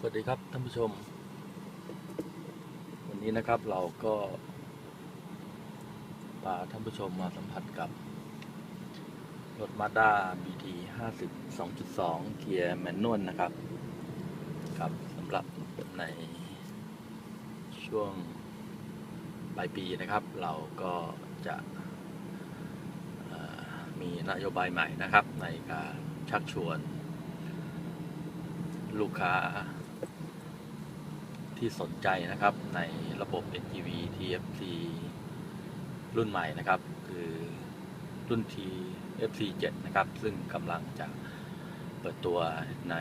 สวัสดีครับท่านผู้ชม วันนี้นะครับเราก็พาท่านผู้ชมมาสัมผัสกับรถมาด้า BT 50 2.2 เกียร์แมนนวลนะครับ ครับสำหรับในช่วงปลายปีนะครับ เราก็จะมีนโยบายใหม่นะครับในการชักชวนลูกค้า ที่สนใจนะครับในระบบ NGV TFT รุ่นใหม่นะครับ คือรุ่น TFC 7 นะครับ ซึ่งกำลังจะเปิดตัวใน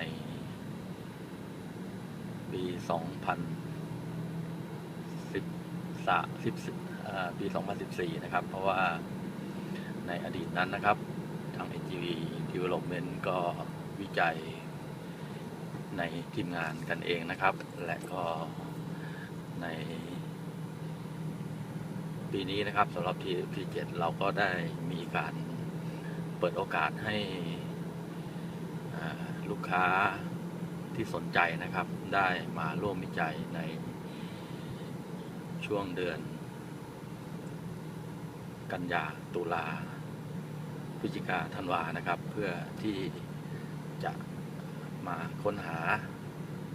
ปี 2013ปี 2014 นะครับ เพราะว่าในอดีตนั้นนะครับ ทาง NGV Development ก็วิจัย ในทีมงานกันเองนะครับ และก็ใน ปีนี้นะครับสำหรับทีพีเจ็ดเราก็ได้มีการเปิดโอกาสให้ลูกค้าที่สนใจนะครับ ได้มาร่วมวิจัยในช่วงเดือน กันยาตุลาพฤศจิกาธันวานะครับ เพื่อที่จะ มาค้นหา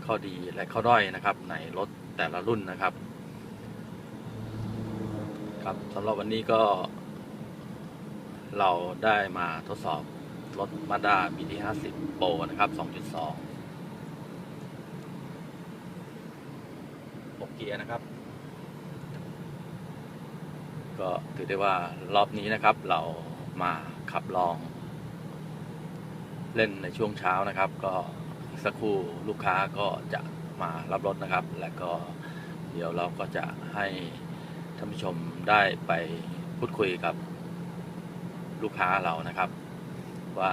ข้อดีและข้อด้อยนะครับ ในรถแต่ละรุ่นนะครับ ครับสำหรับวันนี้ก็ เราได้มาทดสอบรถ Mazda BT50 Pro นะครับ 2.2 6 เกียร์นะครับ ก็ถือได้ว่ารอบนี้นะครับ เรามาขับลอง เล่นในช่วงเช้านะครับ ก็ อีกสักครู่ลูกค้าก็จะมารับรถนะครับ และก็เดี๋ยวเราก็จะให้ท่านผู้ชมได้ไปพูดคุยกับลูกค้าเรานะครับ ว่า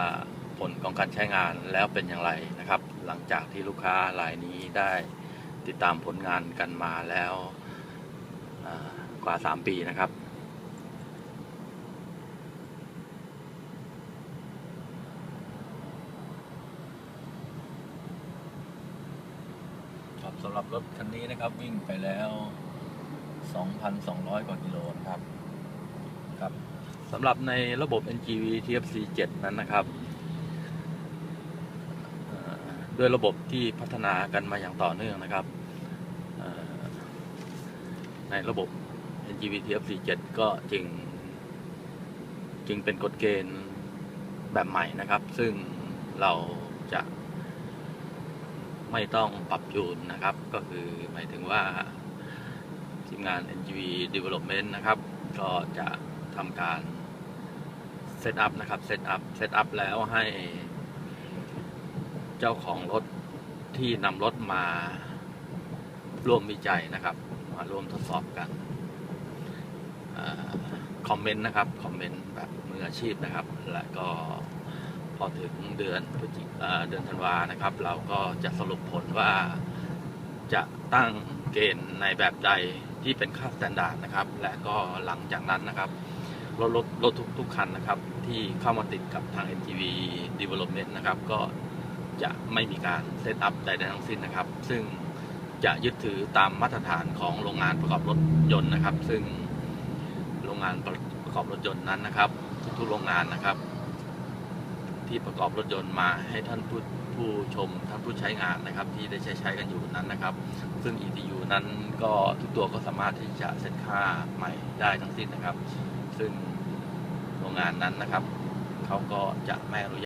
ผลของการใช้งานแล้วเป็นอย่างไรนะครับ หลังจากที่ลูกค้ารายนี้ได้ติดตามผลงานกันมาแล้วกว่า 3 ปีนะครับ สำหรับรถคันนี้นะครับวิ่งไปแล้ว 2,200 กว่ากิโลนะครับครับสำหรับในระบบ NGV TFC 7 นั้นนะครับด้วยระบบที่พัฒนากันมาอย่างต่อเนื่องนะครับเอ่อในระบบ NGV TFC 7 ก็จึง จึงเป็นกฎเกณฑ์แบบใหม่นะครับ ซึ่งเราจะ ไม่ต้องปรับจูนนะครับ ก็คือหมายถึงว่าทีมงาน NGV Development นะครับ ก็จะทำการเซตอัพนะครับเซตอัพเซตอัพแล้วให้เจ้าของรถที่นำรถมาร่วมวิจัยนะครับ มาร่วมทดสอบกันคอมเมนต์นะครับ คอมเมนต์แบบมืออาชีพนะครับ และก็ พอถึงเดือนพฤศจิกเดือนธันวานะครับ เราก็จะสรุปผลว่าจะตั้งเกณฑ์ในแบบใดที่เป็นค่าสแตนดาร์ดนะครับ และก็หลังจากนั้นนะครับรถรถรถทุกทุกคันนะครับ ที่เข้ามาติดกับทาง NGV Development นะครับ ก็จะไม่มีการเซตอัพใดๆทั้งสิ้นนะครับ ซึ่งจะยึดถือตามมาตรฐานของโรงงานประกอบรถยนต์นะครับ ซึ่งโรงงานประกอบรถยนต์นั้นนะครับ ทุกๆโรงงานนะครับ ที่ประกอบรถยนต์มาให้ท่านผู้ผู้ชมท่านผู้ใช้งานนะครับ ที่ได้ใช้ใช้กันอยู่นั้นนะครับ ซึ่ง ETU นั้นก็ทุกตัวก็สามารถที่จะเซตค่าใหม่ได้ทั้งสิ้นนะครับ ซึ่งโรงงานนั้นนะครับเขาก็จะไม่อนุญาต